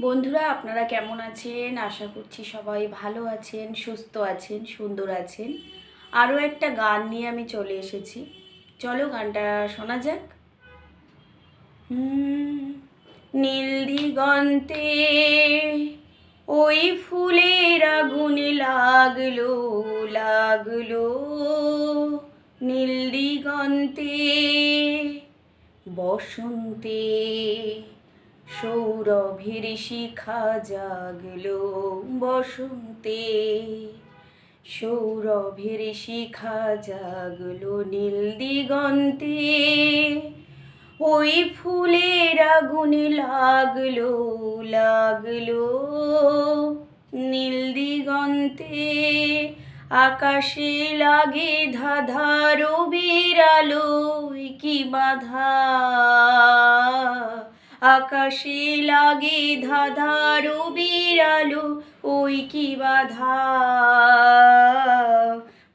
বন্ধুরা, আপনারা কেমন আছেন? আশা করছি সবাই ভালো আছেন, সুস্থ আছেন, সুন্দর আছেন। আরও একটা গান নিয়ে আমি চলে এসেছি। চলো গানটা শোনা যাক। নীল দিগন্তে ওই ফুলের আগুনে লাগল লাগল। নীল দিগন্তে বসন্তে সৌরভের শিখা জাগলো বসন্তে। সৌরভের শিখা জাগলো নীল দিগন্তে। ওই ফুলের আগুনে লাগল লাগল নীল দিগন্তে। আকাশে লাগে ধাধা বিড়ালো কি বাধা? আকাশে লাগে ধাধা রবির ওই কি বাধা।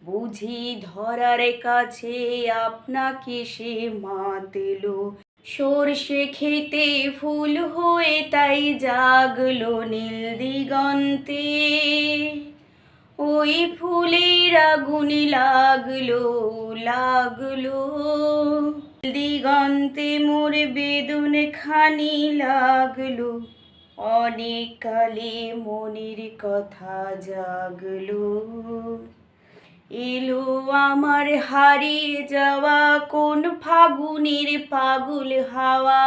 বুঝি ধরার কাছে আপনাকে সে মাতেলো। সর্ষে খেতে ফুল হয়ে তাই জাগলো নীল দিগন্তে। ওই ফুলের আগুনে লাগল লাগল। দিগন্তে মোর বেদন খানি লাগল। অনেক কালে মনের কথা জাগলো। এলো আমার হারিয়ে যাওয়া কোন ফাগুনের পাগল হাওয়া।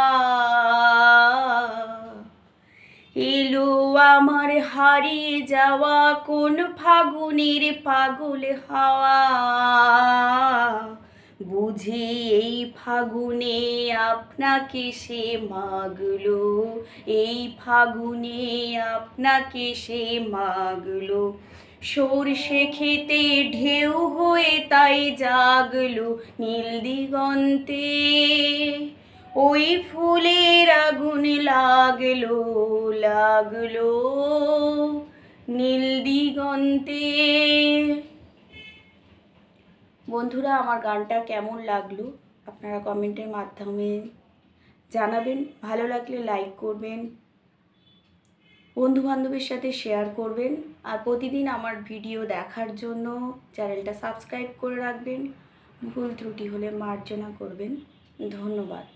এলো আমার হারিয়ে যাওয়া কোন ফাগুনের পাগল হাওয়া। বুঝি এই ফাগুনে আপনাকে সে মাগলো, এই ফাগুনে আপনাকে সে মাগলো। সর্ষে খেতে ঢেউ হয়ে তাই জাগলো নীল দিগন্তে। ওই ফুলের আগুন লাগল লাগল নীল দিগন্তে। বন্ধুরা, আমার গানটা কেমন লাগল? আপনারা কমেন্টের মাধ্যমে জানাবেন। ভালো লাগলে লাইক করবেন বন্ধু বান্ধবের সাথে শেয়ার করবেন, আর প্রতিদিন আমার ভিডিও দেখার জন্য চ্যানেলটা সাবস্ক্রাইব করে রাখবেন। ভুল ত্রুটি হলে মার্জনা করবেন। ধন্যবাদ।